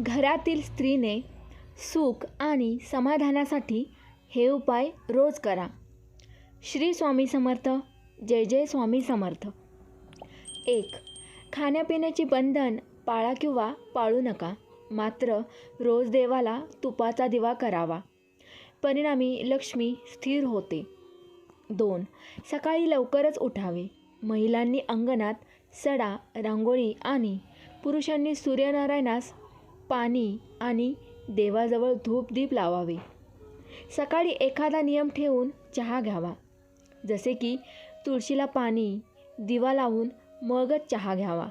घरातील स्त्रीने सुख आणि समाधानासाठी हे उपाय रोज करा. श्री स्वामी समर्थ जय जय स्वामी समर्थ. एक खाण्यापिण्याची बंधन पाळा किंवा पाळू नका. मात्र रोज देवाला तुपाचा दिवा करावा. परिणामी लक्ष्मी स्थिर होते. दोन सकाळी लवकरच उठावे. महिलांनी अंगणात सडा रांगोळी आणि पुरुषांनी सूर्यनारायणास पाणी आणि देवाजवळ धूपदीप लावावे. सकाळी एखादा नियम ठेवून चहा घ्यावा. जसे की तुळशीला पाणी दिवा लावून मगच चहा घ्यावा.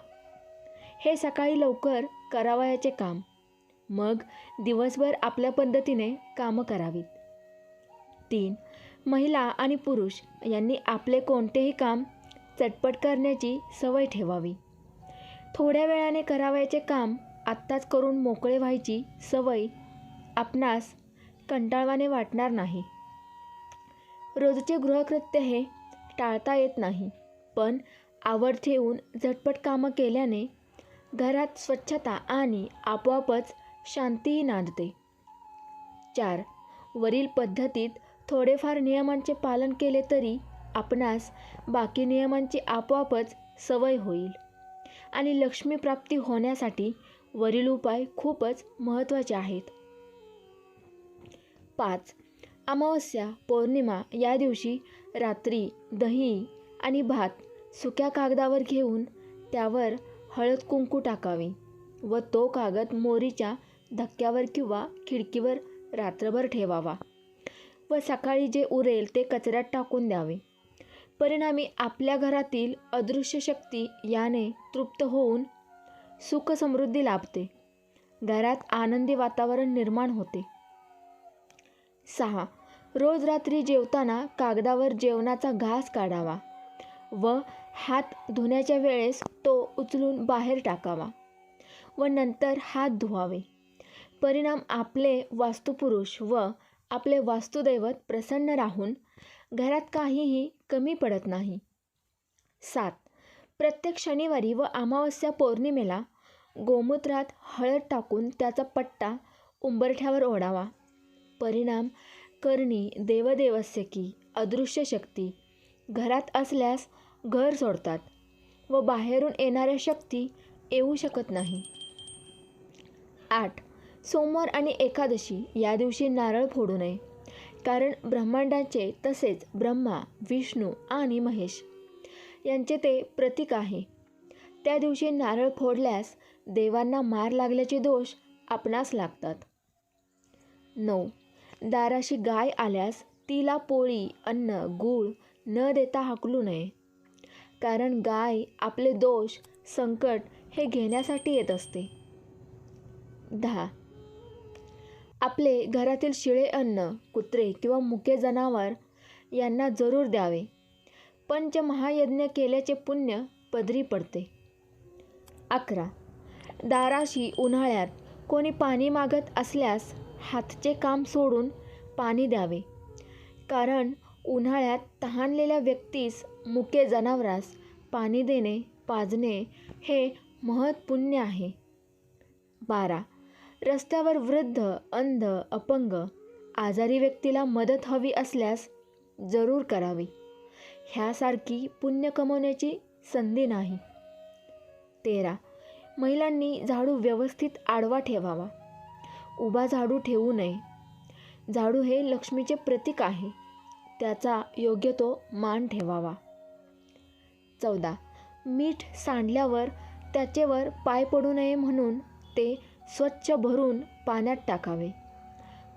हे सकाळी लवकर करावयाचे काम. मग दिवसभर आपल्या पद्धतीने कामं करावीत. तीन महिला आणि पुरुष यांनी आपले कोणतेही काम चटपट करण्याची सवय ठेवावी. थोड्या वेळाने करावयाचे काम आत्ताच करून मोकळे व्हायची सवय आपणास कंटाळवाने वाटणार नाही. रोजचे गृहकृत्य हे टाळता येत नाही पण आवड ठेवून झटपट कामं केल्याने घरात स्वच्छता आणि आपोआपच शांतीही नांदते. चार वरील पद्धतीत थोडेफार नियमांचे पालन केले तरी आपणास बाकी नियमांची आपोआपच सवय होईल आणि लक्ष्मीप्राप्ती होण्यासाठी वरील उपाय खूपच महत्त्वाचे आहेत. पाच अमावस्या पौर्णिमा या दिवशी रात्री दही आणि भात सुक्या कागदावर घेऊन त्यावर हळद कुंकू टाकावे व तो कागद मोरीच्या धक्क्यावर किंवा खिडकीवर रात्रभर ठेवावा व सकाळी जे उरेल ते कचऱ्यात टाकून द्यावे. परिणामी आपल्या घरातील अदृश्य शक्ती याने तृप्त होऊन सुख समृद्धी लाभते. घरात आनंदी वातावरण निर्माण होते. सहा. रोज रात्री जेवताना कागदावर जेवणाचा घास काढावा व हात धुण्याच्या वेळेस तो उचलून बाहेर टाकावा व नंतर हात धुवावे. परिणाम आपले वास्तुपुरुष व आपले वास्तुदैवत प्रसन्न राहून घरात काहीही कमी पडत नाही. सात. प्रत्येक शनिवारी व अमावस्या पौर्णिमेला गोमूत्रात हळद टाकून त्याचा पट्टा उंबरठ्यावर ओढावा. परिणाम करणी देवदेवस्यकी अदृश्य शक्ती. घरात असल्यास घर सोडतात व बाहेरून येणाऱ्या शक्ती येऊ शकत नाही. आठ. सोमवार आणि एकादशी या दिवशी नारळ फोडू नये. कारण ब्रह्मांडाचे तसेच ब्रह्मा विष्णू आणि महेश यांचे ते प्रतीक आहे. त्या दिवशी नारळ फोडल्यास देवांना मार लागल्याचे दोष आपणास लागतात. नऊ. दाराशी गाय आल्यास तिला पोळी अन्न गूळ न देता हाकलू नये. कारण गाय आपले दोष संकट हे घेण्यासाठी येत असते. दहा. आपले घरातील शिळे अन्न कुत्रे किंवा मुके जनावर यांना जरूर द्यावे. पंचमहायज्ञ केल्याचे पुण्य पदरी पडते. अकरा. दाराशी उन्हाळ्यात कोणी पाणी मागत असल्यास हातचे काम सोडून पाणी द्यावे. कारण उन्हाळ्यात तहानलेल्या व्यक्तीस मुके जनावरास पाणी देणे पाजणे हे महत्पुण्य आहे. बारा. रस्त्यावर वृद्ध अंध अपंग आजारी व्यक्तीला मदत हवी असल्यास जरूर करावी. ह्यासारखी पुण्य कमवण्याची संधी नाही. तेरा. महिलांनी झाडू व्यवस्थित आडवा ठेवावा. उभा झाडू ठेवू नये. झाडू हे लक्ष्मीचे प्रतीक आहे. त्याचा योग्य तो मान ठेवावा. चौदा. मीठ सांडल्यावर त्याचेवर पाय पडू नये म्हणून ते स्वच्छ भरून पाण्यात टाकावे.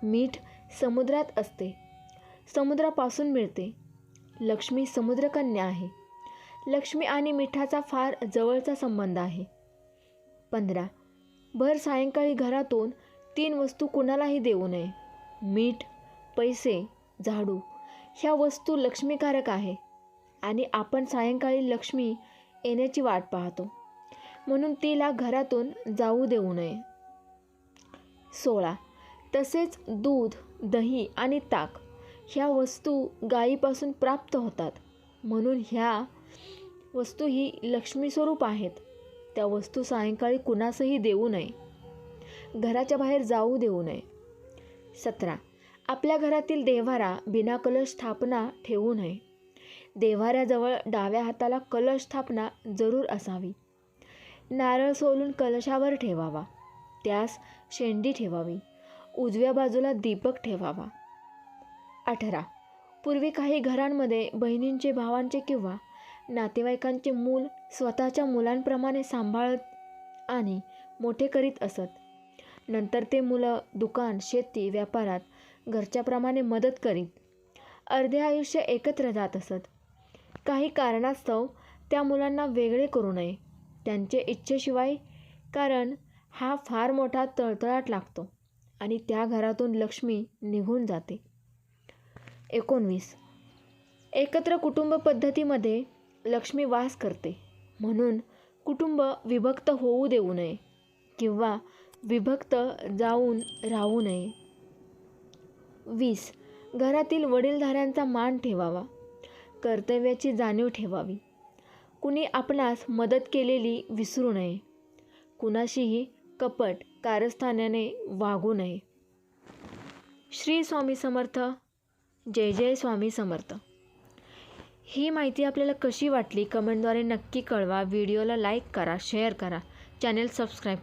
मीठ समुद्रात असते. समुद्रापासून मिळते. लक्ष्मी समुद्रकन्या आहे. लक्ष्मी आणि मिठाचा फार जवळचा संबंध आहे. पंधरा. भर सायंकाळी घरातून तीन वस्तू कुणालाही देऊ नये. मीठ पैसे झाडू ह्या वस्तू लक्ष्मीकारक आहे आणि आपण सायंकाळी लक्ष्मी येण्याची वाट पाहतो. म्हणून तिला घरातून जाऊ देऊ नये. सोळा. तसेच दूध दही आणि ताक. ह्या वस्तू गायीपासून प्राप्त होतात. म्हणून ह्या वस्तू ही लक्ष्मी स्वरूप आहेत. त्या वस्तू सायंकाळी कुणासही देऊ नये. घराच्या बाहेर जाऊ देऊ नये. सतरा. आपल्या घरातील देव्हारा बिना कलश स्थापना ठेवू नये. देव्हाऱ्याजवळ डाव्या हाताला कलश स्थापना जरूर असावी. नारळ सोलून कलशावर ठेवावा. त्यास शेंडी ठेवावी. उजव्या बाजूला दीपक ठेवावा. अठरा. पूर्वी काही घरांमध्ये बहिणींचे भावांचे किंवा नातेवाईकांचे मूल स्वतःच्या मुलांप्रमाणे सांभाळत आणि मोठे करीत असत. नंतर ते मुलं दुकान शेती व्यापारात घरच्याप्रमाणे मदत करीत अर्धे आयुष्य एकत्र जात असत. काही कारणास्तव त्या मुलांना वेगळे करू नये त्यांचे इच्छेशिवाय कारण हा फार मोठा तळतळाट लागतो आणि त्या घरातून लक्ष्मी निघून जाते. एकोणवीस. एकत्र कुटुंब पद्धतीमध्ये लक्ष्मी वास करते. म्हणून कुटुंब विभक्त होऊ देऊ नये किंवा विभक्त जाऊन राहू नये. वीस. घरातील वडीलधाऱ्यांचा मान ठेवावा. कर्तव्याची जाणीव ठेवावी. कुणी आपणास मदत केलेली विसरू नये. कुणाशीही कपट कारस्थानाने वागू नये. श्री स्वामी समर्थ. जय जय स्वामी समर्थ. ही माहिती आपल्याला कशी वाटली कमेंटद्वारे नक्की कळवा. व्हिडिओला लाईक करा शेअर करा. Channel subscribe